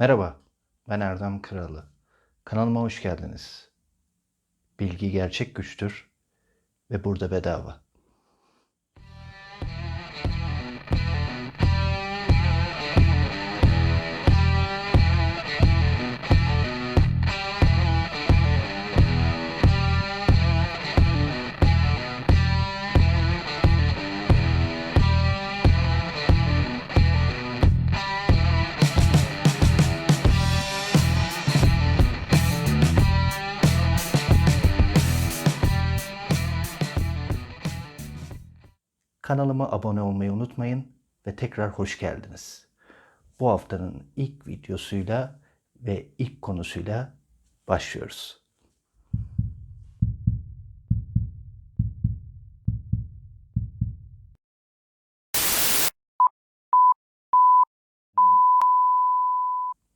Merhaba, ben Erdem Kralı. Kanalıma hoş geldiniz. Bilgi gerçek güçtür ve burada bedava. Kanalıma abone olmayı unutmayın ve tekrar hoş geldiniz. Bu haftanın ilk videosuyla ve ilk konusuyla başlıyoruz.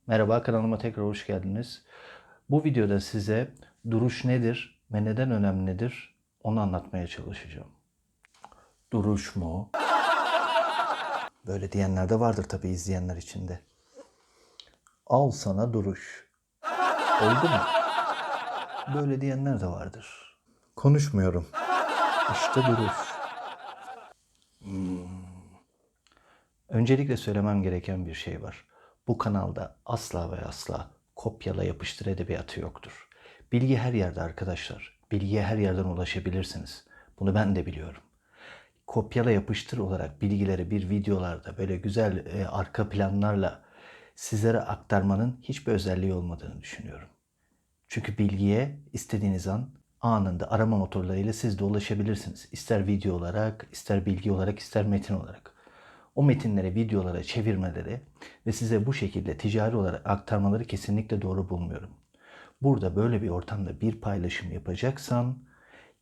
Merhaba kanalıma tekrar hoş geldiniz. Bu videoda size duruş nedir ve neden önemlidir onu anlatmaya çalışacağım. Duruş mu? Böyle diyenler de vardır tabii izleyenler içinde. Al sana duruş. Oldu mu? Böyle diyenler de vardır. Konuşmuyorum. İşte duruş. Hmm. Öncelikle söylemem gereken bir şey var. Bu kanalda asla ve asla kopyala yapıştır edebiyatı yoktur. Bilgi her yerde arkadaşlar. Bilgiye her yerden ulaşabilirsiniz. Bunu ben de biliyorum kopyala yapıştır olarak bilgileri bir videolarda böyle güzel e, arka planlarla sizlere aktarmanın hiçbir özelliği olmadığını düşünüyorum. Çünkü bilgiye istediğiniz an anında arama motorlarıyla siz de ulaşabilirsiniz. İster video olarak, ister bilgi olarak, ister metin olarak. O metinleri videolara çevirmeleri ve size bu şekilde ticari olarak aktarmaları kesinlikle doğru bulmuyorum. Burada böyle bir ortamda bir paylaşım yapacaksan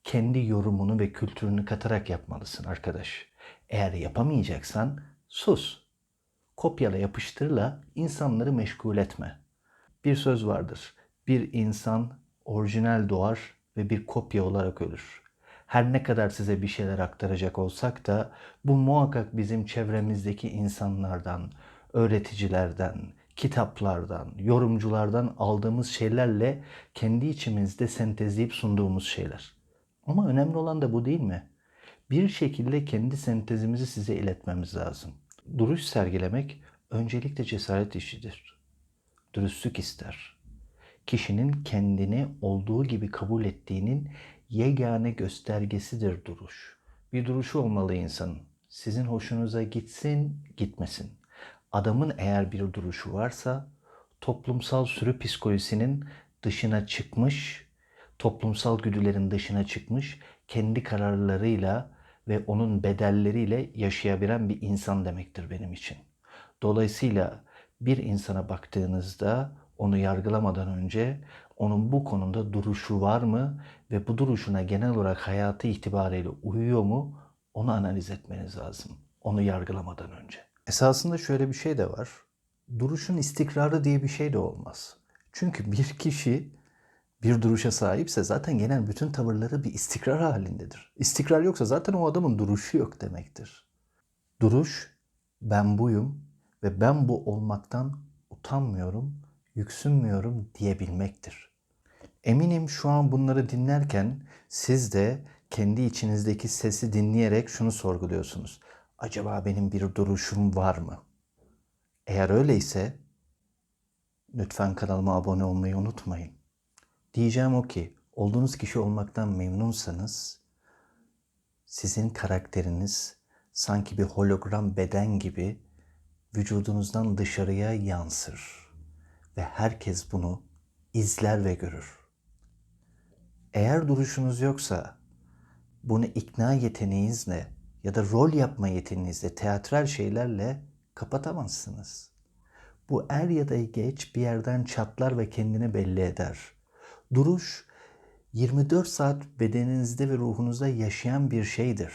kendi yorumunu ve kültürünü katarak yapmalısın arkadaş. Eğer yapamayacaksan sus. Kopyala yapıştırla insanları meşgul etme. Bir söz vardır. Bir insan orijinal doğar ve bir kopya olarak ölür. Her ne kadar size bir şeyler aktaracak olsak da bu muhakkak bizim çevremizdeki insanlardan, öğreticilerden, kitaplardan, yorumculardan aldığımız şeylerle kendi içimizde sentezleyip sunduğumuz şeyler. Ama önemli olan da bu değil mi? Bir şekilde kendi sentezimizi size iletmemiz lazım. Duruş sergilemek öncelikle cesaret işidir. Dürüstlük ister. Kişinin kendini olduğu gibi kabul ettiğinin yegane göstergesidir duruş. Bir duruşu olmalı insanın. Sizin hoşunuza gitsin, gitmesin. Adamın eğer bir duruşu varsa toplumsal sürü psikolojisinin dışına çıkmış toplumsal güdülerin dışına çıkmış, kendi kararlarıyla ve onun bedelleriyle yaşayabilen bir insan demektir benim için. Dolayısıyla bir insana baktığınızda onu yargılamadan önce onun bu konuda duruşu var mı ve bu duruşuna genel olarak hayatı itibariyle uyuyor mu onu analiz etmeniz lazım. Onu yargılamadan önce. Esasında şöyle bir şey de var. Duruşun istikrarı diye bir şey de olmaz. Çünkü bir kişi bir duruşa sahipse zaten genel bütün tavırları bir istikrar halindedir. İstikrar yoksa zaten o adamın duruşu yok demektir. Duruş, ben buyum ve ben bu olmaktan utanmıyorum, yüksünmüyorum diyebilmektir. Eminim şu an bunları dinlerken siz de kendi içinizdeki sesi dinleyerek şunu sorguluyorsunuz. Acaba benim bir duruşum var mı? Eğer öyleyse lütfen kanalıma abone olmayı unutmayın. Diyeceğim o ki olduğunuz kişi olmaktan memnunsanız sizin karakteriniz sanki bir hologram beden gibi vücudunuzdan dışarıya yansır ve herkes bunu izler ve görür. Eğer duruşunuz yoksa bunu ikna yeteneğinizle ya da rol yapma yeteneğinizle, teatral şeylerle kapatamazsınız. Bu er ya da geç bir yerden çatlar ve kendini belli eder. Duruş 24 saat bedeninizde ve ruhunuzda yaşayan bir şeydir.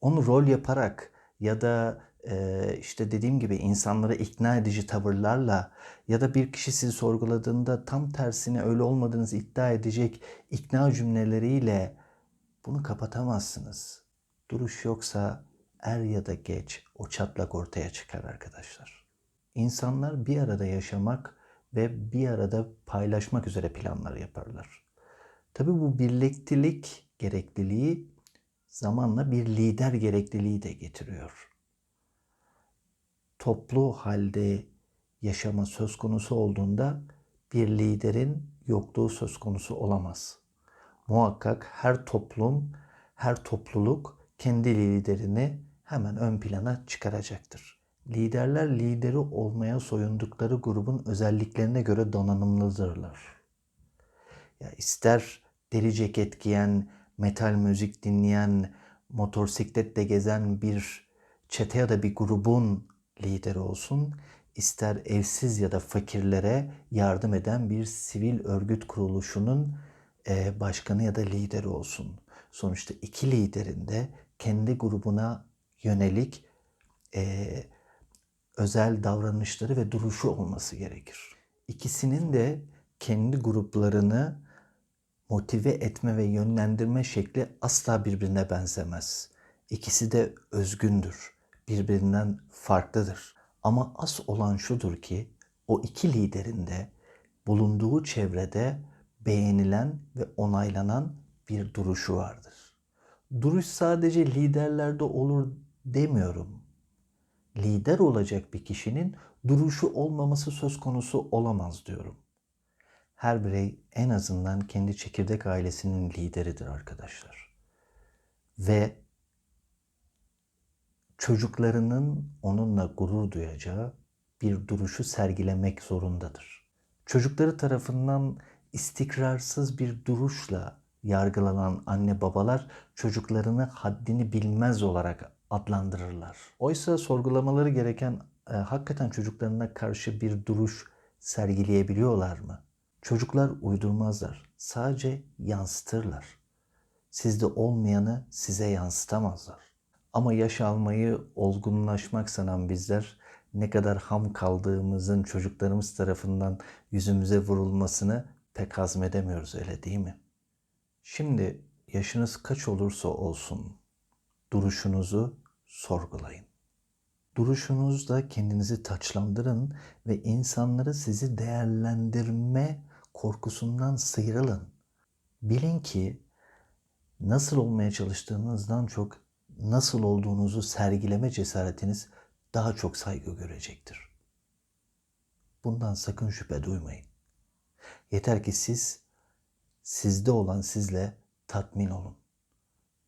Onu rol yaparak ya da e, işte dediğim gibi insanlara ikna edici tavırlarla ya da bir kişi sizi sorguladığında tam tersine öyle olmadığınızı iddia edecek ikna cümleleriyle bunu kapatamazsınız. Duruş yoksa er ya da geç o çatlak ortaya çıkar arkadaşlar. İnsanlar bir arada yaşamak ve bir arada paylaşmak üzere planlar yaparlar. Tabii bu birliktelik gerekliliği zamanla bir lider gerekliliği de getiriyor. Toplu halde yaşama söz konusu olduğunda bir liderin yokluğu söz konusu olamaz. Muhakkak her toplum, her topluluk kendi liderini hemen ön plana çıkaracaktır. Liderler lideri olmaya soyundukları grubun özelliklerine göre donanımlıdırlar. Ya ister deri ceket giyen, metal müzik dinleyen, motosikletle gezen bir çete ya da bir grubun lideri olsun, ister evsiz ya da fakirlere yardım eden bir sivil örgüt kuruluşunun e, başkanı ya da lideri olsun. Sonuçta iki liderin de kendi grubuna yönelik e, özel davranışları ve duruşu olması gerekir. İkisinin de kendi gruplarını motive etme ve yönlendirme şekli asla birbirine benzemez. İkisi de özgündür, birbirinden farklıdır. Ama as olan şudur ki o iki liderin de bulunduğu çevrede beğenilen ve onaylanan bir duruşu vardır. Duruş sadece liderlerde olur demiyorum. Lider olacak bir kişinin duruşu olmaması söz konusu olamaz diyorum. Her birey en azından kendi çekirdek ailesinin lideridir arkadaşlar. Ve çocuklarının onunla gurur duyacağı bir duruşu sergilemek zorundadır. Çocukları tarafından istikrarsız bir duruşla yargılanan anne babalar çocuklarını haddini bilmez olarak adlandırırlar. Oysa sorgulamaları gereken e, hakikaten çocuklarına karşı bir duruş sergileyebiliyorlar mı? Çocuklar uydurmazlar. Sadece yansıtırlar. Sizde olmayanı size yansıtamazlar. Ama yaş almayı olgunlaşmak sanan bizler ne kadar ham kaldığımızın çocuklarımız tarafından yüzümüze vurulmasını pek hazmedemiyoruz öyle değil mi? Şimdi yaşınız kaç olursa olsun duruşunuzu sorgulayın. Duruşunuzda kendinizi taçlandırın ve insanları sizi değerlendirme korkusundan sıyrılın. Bilin ki nasıl olmaya çalıştığınızdan çok nasıl olduğunuzu sergileme cesaretiniz daha çok saygı görecektir. Bundan sakın şüphe duymayın. Yeter ki siz sizde olan sizle tatmin olun.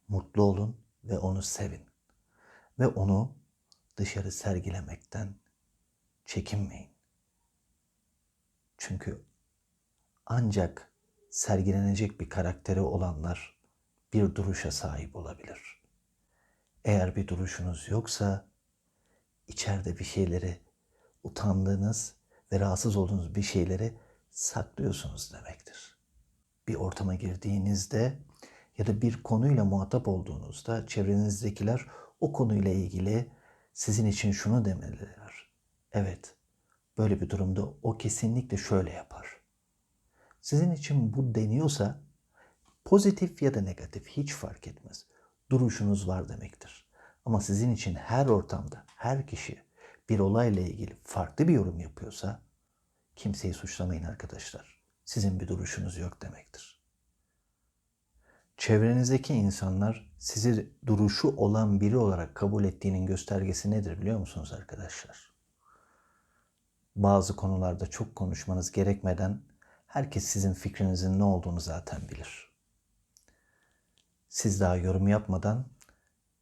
Mutlu olun ve onu sevin. Ve onu dışarı sergilemekten çekinmeyin. Çünkü ancak sergilenecek bir karakteri olanlar bir duruşa sahip olabilir. Eğer bir duruşunuz yoksa içeride bir şeyleri utandığınız ve rahatsız olduğunuz bir şeyleri saklıyorsunuz demektir. Bir ortama girdiğinizde ya da bir konuyla muhatap olduğunuzda çevrenizdekiler o konuyla ilgili sizin için şunu demeliler. Evet, böyle bir durumda o kesinlikle şöyle yapar. Sizin için bu deniyorsa pozitif ya da negatif hiç fark etmez. Duruşunuz var demektir. Ama sizin için her ortamda, her kişi bir olayla ilgili farklı bir yorum yapıyorsa kimseyi suçlamayın arkadaşlar. Sizin bir duruşunuz yok demektir. Çevrenizdeki insanlar sizi duruşu olan biri olarak kabul ettiğinin göstergesi nedir biliyor musunuz arkadaşlar? Bazı konularda çok konuşmanız gerekmeden herkes sizin fikrinizin ne olduğunu zaten bilir. Siz daha yorum yapmadan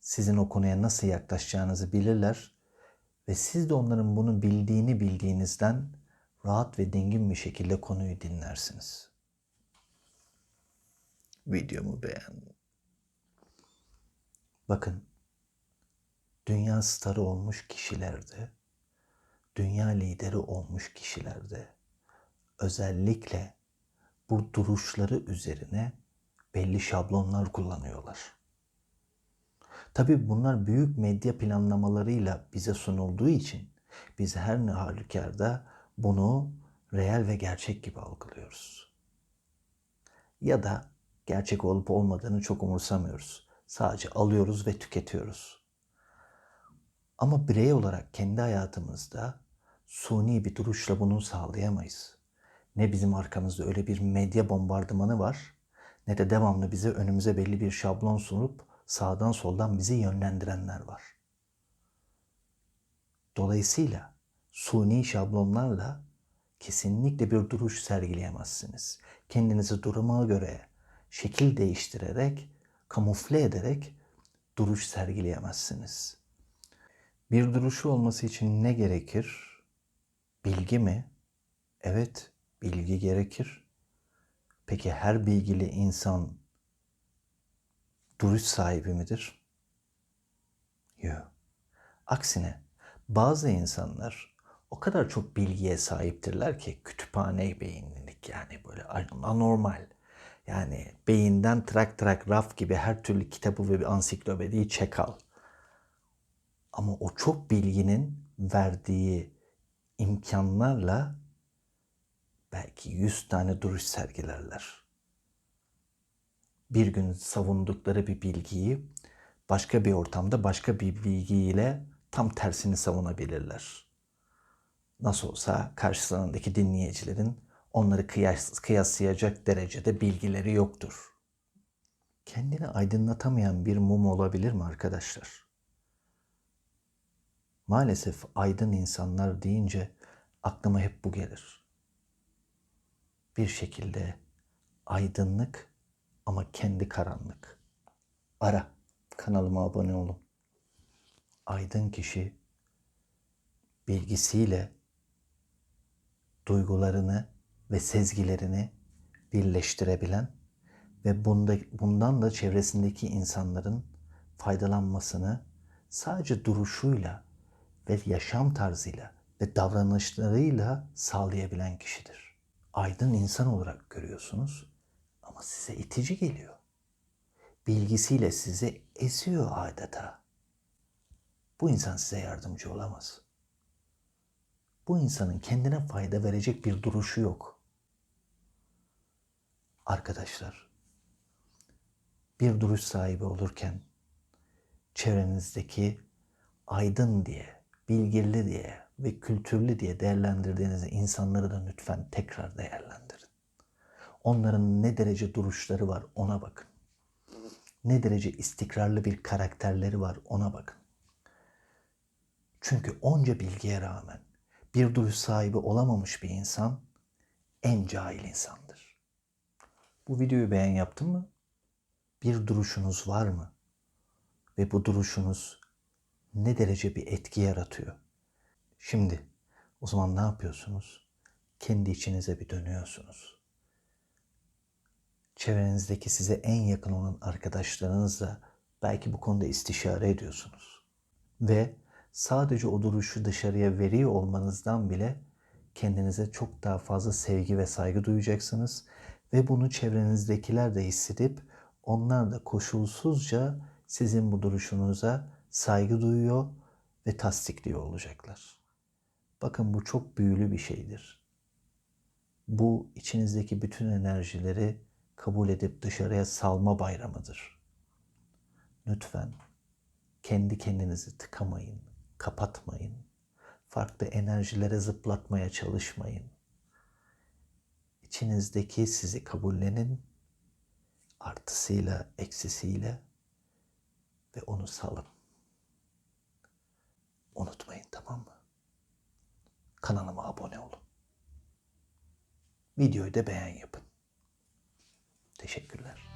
sizin o konuya nasıl yaklaşacağınızı bilirler ve siz de onların bunu bildiğini bildiğinizden rahat ve dingin bir şekilde konuyu dinlersiniz. Videomu beğen. Bakın, dünya starı olmuş kişilerde, dünya lideri olmuş kişilerde özellikle bu duruşları üzerine belli şablonlar kullanıyorlar. Tabii bunlar büyük medya planlamalarıyla bize sunulduğu için biz her ne halükarda bunu reel ve gerçek gibi algılıyoruz. Ya da gerçek olup olmadığını çok umursamıyoruz. Sadece alıyoruz ve tüketiyoruz. Ama birey olarak kendi hayatımızda Suni bir duruşla bunu sağlayamayız. Ne bizim arkamızda öyle bir medya bombardımanı var ne de devamlı bize önümüze belli bir şablon sunup sağdan soldan bizi yönlendirenler var. Dolayısıyla suni şablonlarla kesinlikle bir duruş sergileyemezsiniz. Kendinizi duruma göre şekil değiştirerek, kamufle ederek duruş sergileyemezsiniz. Bir duruşu olması için ne gerekir? Bilgi mi? Evet, bilgi gerekir. Peki her bilgili insan duruş sahibi midir? Yok. Aksine bazı insanlar o kadar çok bilgiye sahiptirler ki kütüphane beyinlilik yani böyle anormal. Yani beyinden trak trak raf gibi her türlü kitabı ve bir ansiklopediyi çek al. Ama o çok bilginin verdiği imkanlarla belki yüz tane duruş sergilerler. Bir gün savundukları bir bilgiyi başka bir ortamda başka bir bilgiyle tam tersini savunabilirler. Nasıl olsa karşılarındaki dinleyicilerin onları kıyas, kıyaslayacak derecede bilgileri yoktur. Kendini aydınlatamayan bir mum olabilir mi arkadaşlar? Maalesef aydın insanlar deyince aklıma hep bu gelir. Bir şekilde aydınlık ama kendi karanlık. Ara, kanalıma abone olun. Aydın kişi bilgisiyle duygularını ve sezgilerini birleştirebilen ve bunda, bundan da çevresindeki insanların faydalanmasını sadece duruşuyla ve yaşam tarzıyla ve davranışlarıyla sağlayabilen kişidir. Aydın insan olarak görüyorsunuz ama size itici geliyor. Bilgisiyle sizi eziyor adeta. Bu insan size yardımcı olamaz. Bu insanın kendine fayda verecek bir duruşu yok. Arkadaşlar, bir duruş sahibi olurken çevrenizdeki aydın diye, bilgili diye ve kültürlü diye değerlendirdiğiniz insanları da lütfen tekrar değerlendirin. Onların ne derece duruşları var ona bakın. Ne derece istikrarlı bir karakterleri var ona bakın. Çünkü onca bilgiye rağmen bir duruş sahibi olamamış bir insan en cahil insandır. Bu videoyu beğen yaptın mı? Bir duruşunuz var mı? Ve bu duruşunuz ne derece bir etki yaratıyor? Şimdi o zaman ne yapıyorsunuz? Kendi içinize bir dönüyorsunuz. Çevrenizdeki size en yakın olan arkadaşlarınızla belki bu konuda istişare ediyorsunuz. Ve sadece o duruşu dışarıya veriyor olmanızdan bile kendinize çok daha fazla sevgi ve saygı duyacaksınız ve bunu çevrenizdekiler de hissedip onlar da koşulsuzca sizin bu duruşunuza saygı duyuyor ve tasdikliyor olacaklar. Bakın bu çok büyülü bir şeydir. Bu içinizdeki bütün enerjileri kabul edip dışarıya salma bayramıdır. Lütfen kendi kendinizi tıkamayın, kapatmayın. Farklı enerjilere zıplatmaya çalışmayın. İçinizdeki sizi kabullenin. Artısıyla, eksisiyle ve onu salın. Unutmayın tamam mı? Kanalıma abone olun. Videoyu da beğen yapın. Teşekkürler.